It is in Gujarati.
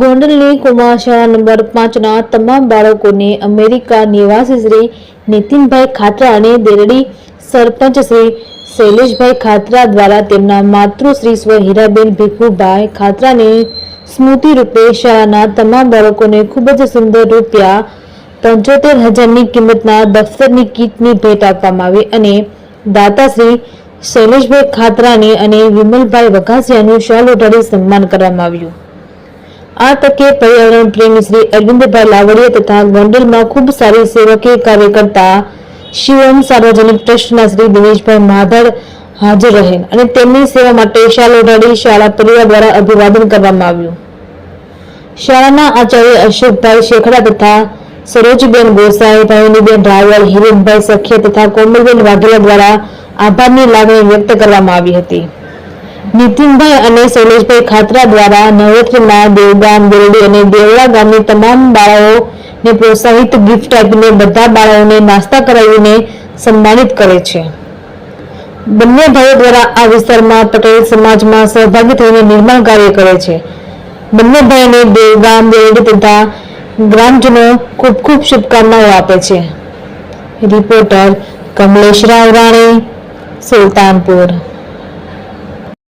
ગોંડલની કુમાર શાળા નંબર પાંચના તમામ બાળકોને અમેરિકા નિવાસી શ્રી નીતિનભાઈ ખાતરા અને દેરડી સરપંચ શ્રી શૈલેષભાઈ ખાતરા દ્વારા તેમના માતૃશ્રી સ્વ હીરાબેન ભીખુભાઈ ખાતરાને સ્મૃતિ રૂપે શાળાના તમામ બાળકોને ખૂબ જ સુંદર રૂપિયા પંચોતેર હજારની કિંમતના દફતરની કીટની ભેટ આપવામાં આવી અને દાતાશ્રી શૈલેષભાઈ ખાતરાને અને વિમલભાઈ વઘાસિયાનું શાલ ઉઠાડી સન્માન કરવામાં આવ્યું. આ તકે પર્યાવરણ પ્રેમી શ્રી અરવિંદભાઈ લાવડીયા તથા ગોંડલમાં ખૂબ સારી સેવકીય કાર્ય કરતા શિવમ સાર્વજનિક ટ્રસ્ટના શ્રી દિનેશભાઈ માધર હાજર રહેલ અને તેમની સેવા માટે શાલ ઓઢાડી શાળા પરિવાર દ્વારા અભિવાદન કરવામાં આવ્યું. શાળાના આચાર્ય અશોકભાઈ શેખડા તથા સરોજબેન ગોસાઈ, ભાવિનીબેન રાવલ, હિરેનભાઈ સખિયા તથા કોમલબેન વાઘેલા દ્વારા આભારની લાગણી વ્યક્ત કરવામાં આવી હતી. નીતિનભાઈ અને શૈલેષભાઈ ખાતરા દ્વારા નવરાત્રિમાં દેવગામ બેરડી અને દેવળા ગામની તમામ બાળાઓને પ્રોત્સાહિત ગિફ્ટ આપીને બધા બાળાઓને નાસ્તા કરાવીને સન્માનિત કરે છે. બંને ભાઈઓ દ્વારા આ વિસ્તારમાં પટેલ સમાજમાં સહભાગી થઈને નિર્માણ કાર્ય કરે છે. બંને ભાઈને દેવગામ બેરડી તથા ગ્રામજનો ખૂબ ખૂબ શુભકામનાઓ આપે છે. રિપોર્ટર કમલેશ રાવ રાણે, સુલતાનપુર.